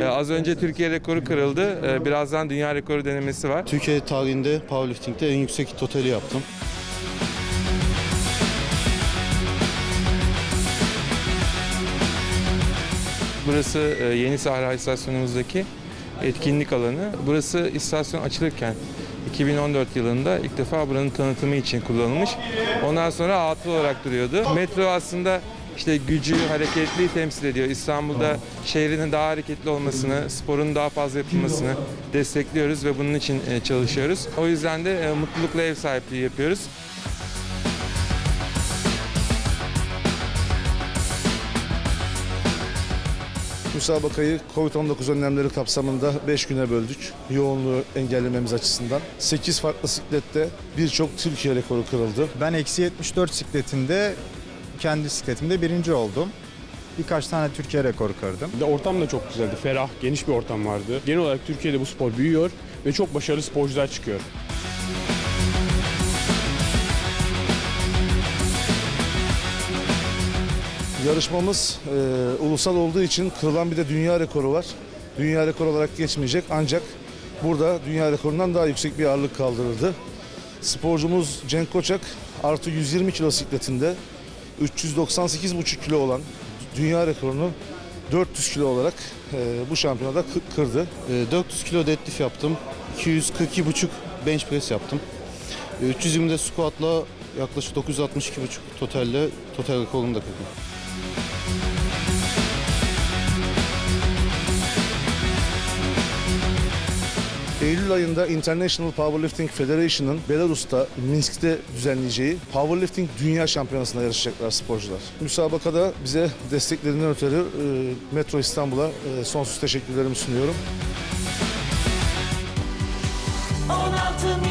Ee, az önce Türkiye rekoru kırıldı. Ee, birazdan dünya rekoru denemesi var. Türkiye tarihinde powerlifting'de en yüksek totali yaptım. Burası e, Yeni Sahra istasyonumuzdaki etkinlik alanı. Burası istasyon açılırken 2014 yılında ilk defa buranın tanıtımı için kullanılmış. Ondan sonra atıl olarak duruyordu. Metro aslında işte gücü, hareketliği temsil ediyor. İstanbul'da şehrinin daha hareketli olmasını, sporun daha fazla yapılmasını destekliyoruz ve bunun için e, çalışıyoruz. O yüzden de e, mutlulukla ev sahipliği yapıyoruz. Müsabakayı Covid-19 önlemleri kapsamında 5 güne böldük. Yoğunluğu engellememiz açısından. 8 farklı siklette birçok Türkiye rekoru kırıldı. Ben eksi 74 sikletinde kendi sikletimde birinci oldum. Birkaç tane Türkiye rekoru kırdım. De Ortam da çok güzeldi. Ferah, geniş bir ortam vardı. Genel olarak Türkiye'de bu spor büyüyor ve çok başarılı sporcular çıkıyor. Yarışmamız e, ulusal olduğu için kırılan bir de dünya rekoru var. Dünya rekoru olarak geçmeyecek ancak burada dünya rekorundan daha yüksek bir ağırlık kaldırıldı. Sporcumuz Cenk Koçak artı 120 kilo sikletinde 398,5 kilo olan dünya rekorunu 400 kilo olarak e, bu şampiyonada kı- kırdı. Ee, 400 kilo deadlift yaptım. 242,5 bench press yaptım. Ee, 320'de squat'la yaklaşık 962,5 totalle total rekorumu da kırdım. Eylül ayında International Powerlifting Federation'ın Belarus'ta, Minsk'te düzenleyeceği Powerlifting Dünya Şampiyonası'nda yarışacaklar sporcular. Müsabakada bize desteklerinden ötürü e, Metro İstanbul'a e, sonsuz teşekkürlerimi sunuyorum. 16